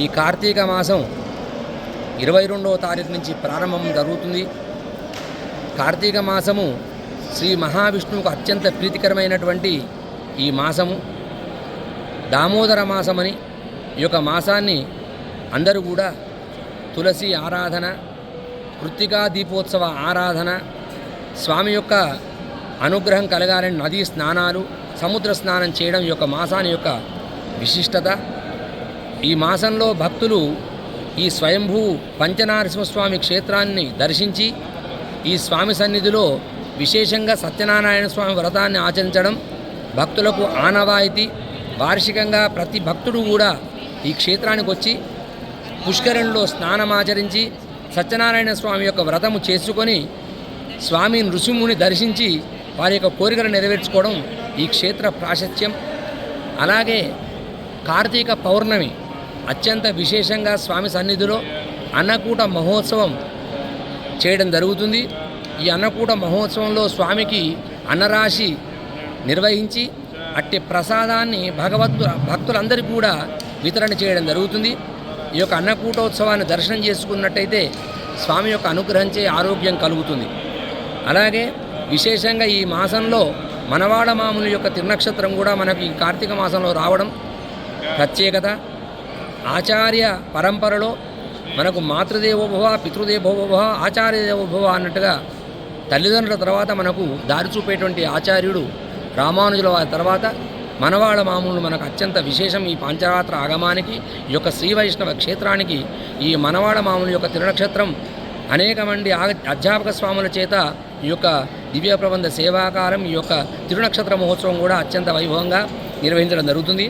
ఈ కార్తీక మాసం ఇరవై రెండవ తారీఖు నుంచి ప్రారంభం జరుగుతుంది. కార్తీక మాసము శ్రీ మహావిష్ణువుకు అత్యంత ప్రీతికరమైనటువంటి ఈ మాసము. దామోదర మాసమని ఈ యొక్క మాసాన్ని అందరూ కూడా తులసి ఆరాధన కృత్తికా దీపోత్సవ ఆరాధన స్వామి యొక్క అనుగ్రహం కలగాలని నదీ స్నానాలు సముద్ర స్నానం చేయడం ఈ యొక్క మాసాని యొక్క విశిష్టత. ఈ మాసంలో భక్తులు ఈ స్వయంభూ పంచనారసింహస్వామి క్షేత్రాన్ని దర్శించి ఈ స్వామి సన్నిధిలో విశేషంగా సత్యనారాయణ స్వామి వ్రతాన్ని ఆచరించడం భక్తులకు ఆనవాయితీ. వార్షికంగా ప్రతి భక్తుడు కూడా ఈ క్షేత్రానికి వచ్చి పుష్కరంలో స్నానమాచరించి సత్యనారాయణ స్వామి యొక్క వ్రతము చేసుకొని స్వామి నృసింహుని దర్శించి వారి యొక్క కోరికలు నెరవేర్చుకోవడం ఈ క్షేత్ర ప్రాశస్త్యం. అలాగే కార్తీక పౌర్ణమి అత్యంత విశేషంగా స్వామి సన్నిధిలో అన్నకూట మహోత్సవం చేయడం జరుగుతుంది. ఈ అన్నకూట మహోత్సవంలో స్వామికి అన్నరాశి నిర్వహించి అట్టి ప్రసాదాన్ని భగవద్దు భక్తులందరికీ కూడా వితరణ చేయడం జరుగుతుంది. ఈ యొక్క అన్నకూటోత్సవాన్ని దర్శనం చేసుకున్నట్టయితే స్వామి యొక్క అనుగ్రహించే ఆరోగ్యం కలుగుతుంది. అలాగే విశేషంగా ఈ మాసంలో మనవాడ మాముల యొక్క తిరునక్షత్రం కూడా మనకి ఈ కార్తీక మాసంలో రావడం ప్రత్యేకత. ఆచార్య పరంపరలో మనకు మాతృదేవోభవ పితృదేవోభవ ఆచార్య దేవోభవ అన్నట్టుగా తల్లిదండ్రుల తర్వాత మనకు దారి చూపేటువంటి ఆచార్యుడు రామానుజుల వారి తర్వాత మనవాళ్ళ మామూలు మనకు అత్యంత విశేషం ఈ పాంచరాత్ర ఆగమానికి ఈ యొక్క శ్రీ వైష్ణవ క్షేత్రానికి ఈ మనవాడ మామూలు యొక్క తిరునక్షత్రం అనేక మంది అధ్యాపక స్వాముల చేత ఈ యొక్క దివ్య ప్రబంధ సేవాకారం ఈ యొక్క తిరునక్షత్ర మహోత్సవం కూడా అత్యంత వైభవంగా నిర్వహించడం జరుగుతుంది.